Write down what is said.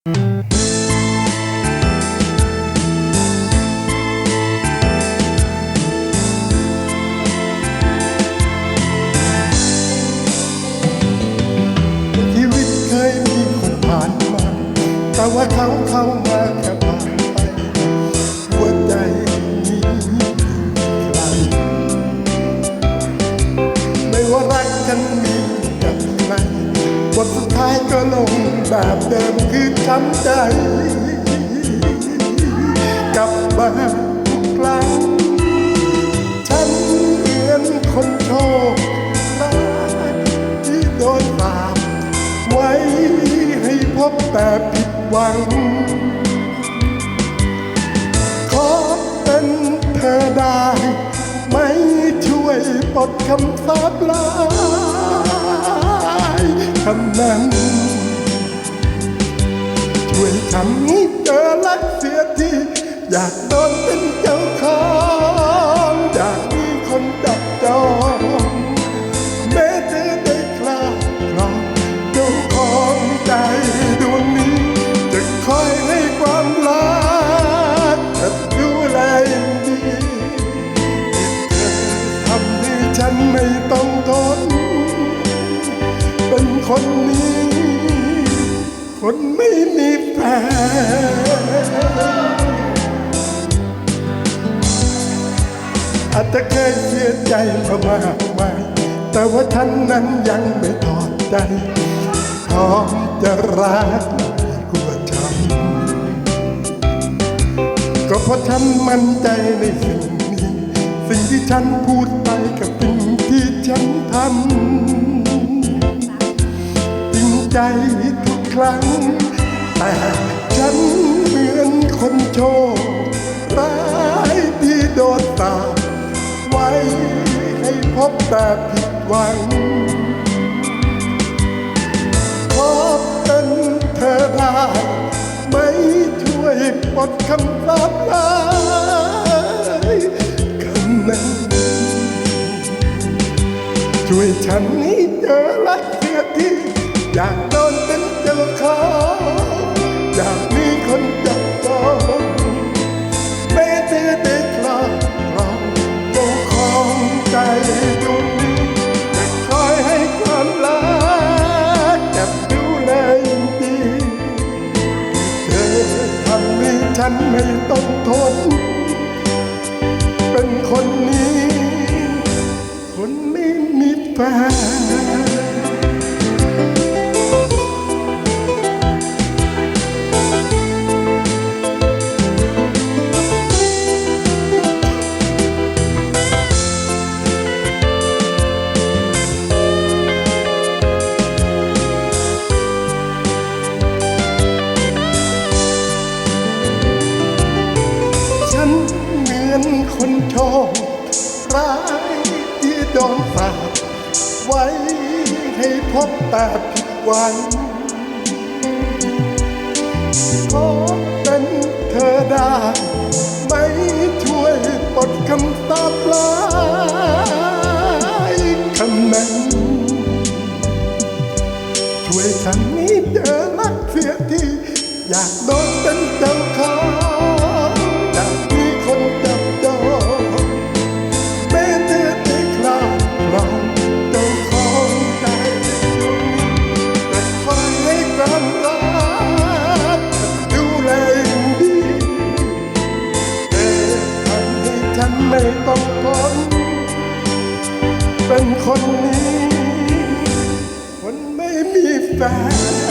ชีวิตเคยมีคนผ่านมา แต่ว่าเขาเข้ามาแค่ผ่านไปหัวใจนี้ใครไม่ว่ารักกัน บทสุดท้ายก็ลงแบบเดิมคือช้ำใจ กลับมาทุกครั้งฉันเหมือนคนโชคร้ายที่โดนบาปไว้ให้พบแต่ผิดหวัง ขอเป็นเธอได้ ไม่ช่วยปลดคำสาปลา คำนั้นช่วยทำให้เจอรักเสียทีอยากโดนเป็นเจ้าของอยากมีคนจับจองแม้เธอได้คลาลองเจ้าของใจดวงนี้จะคอยให้ความรักจะดูแลองดีเธอทำให้ฉันไม่ต้องทน คนนี้ คนไม่มีแฟนอาจจะเคยเสียใจมามากมายแต่ว่าฉันนั้นยังไม่ถอดใจพร้อมจะรักกลัวช้ำก็เพราะฉันมั่นใจในสิ่งนี้ สิ่งที่ฉันพูดไปกับสิ่งที่ฉันทำ ใจทุกครั้ง แต่ฉันเหมือนคนโชคร้ายที่โดนตาไว้ให้พบแต่ผิดหวังขอเป็นเธอได้ไม่ช่วยปลดคำสาปลายคำนั้นช่วยฉันให้เจอรัก อยากโดนเป็นเจ้าของอยากมีคนจับจองแม้เธอได้คลาดรองเจ้าของใจดวงนี้จะคอยให้ความรักจับดูแลอย่างดีเธอทำให้ฉันไม่ต้องทน เป็นคนนี้ คนไม่มีแฟน ร้ายที่โดนสาปไว้ให้พบแต่ผิดหวังขอเป็นเธอได้ไม่ช่วยปลดคำสาปลายคำนั้นช่วยฉันนี้เจอรักเสียทีอยากโดน ไม่ต้องทนเป็นคนนี้ คนไม่มีแฟน